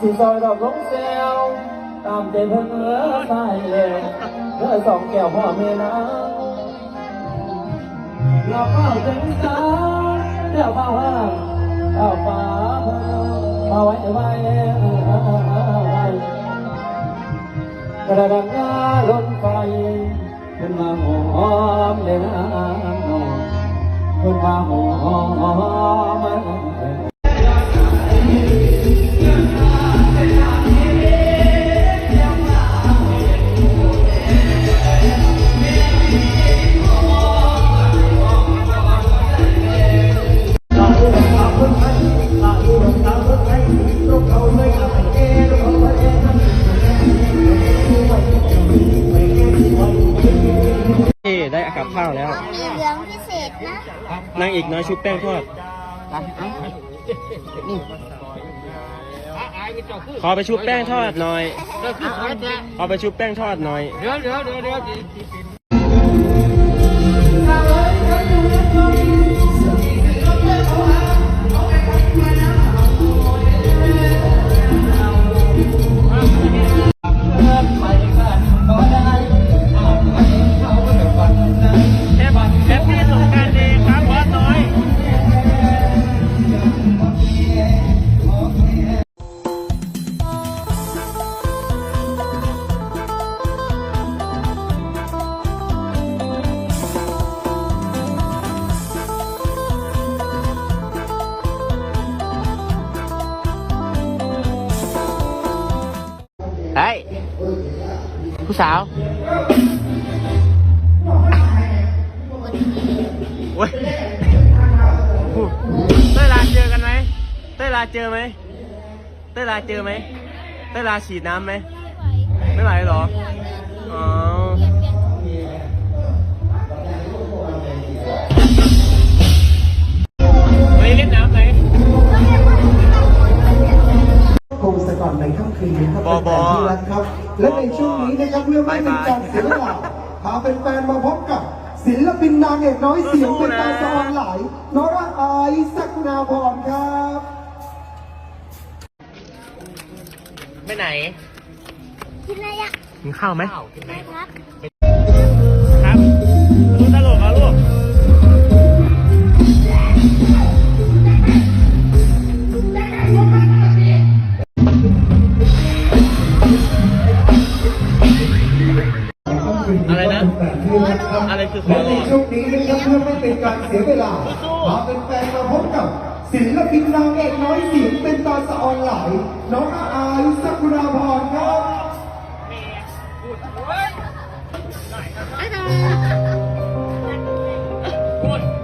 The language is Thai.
สิซอยดอกลงแซวตามใจเพิ่นเมื่อสายเลี้ยงเพื่อสองแก้วพ่อแม่นางหลอกเป้าจังสาเจ้าเป้าห้างเจ้าป่าเพิ่นเอาไว้ไว้กระดังงาลนไฟขึ้นมาหอมเลยนะขึ้นมาหอม ข้าวแล้ว มีเหลืองพิเศษนะนางเอกน้อยชุบแป้งทอด ขอไปชุบแป้งทอดหน่อย ขอไปชุบแป้งทอดหน่อย เดี๋ยวเดี๋ยวเดี๋ยวเดี๋ยว ผู้สาวโอ้ยเต้ยลาเจอกันไหมเต้ยลาเจอไหมเต้ยลาเจอไหมเต้ยลาฉีดน้ำไหมไม่ไหวเหรออ๋อวันนี้เล่นน้ำไหมคงสะก่อนในค่ำคืนนี้ครับบอเป็นบอแฟนที่รักครับ และในช่วงนี้นะครับเพื่อไม่เป็นการเสียเวลาพาเป็นแฟนๆมาพบกับ ศิลปินนางเอกน้อยเสียงเป็นตาสะออนไหลนราอายสักนาพรครับไปไหน กินอะไรอะกินข้าวไหมไม่ อะไรนะอะไรคือขอหลอดในช่วงนี้นะครับเพื่อไม่เป็นการเสียเวลาพาเป็นแฟนมาพบกับศิลปินนางเอกน้อยเสียงเป็นตาสะออนไหลน้องอาอาลิซากุราพรครับอาจารย์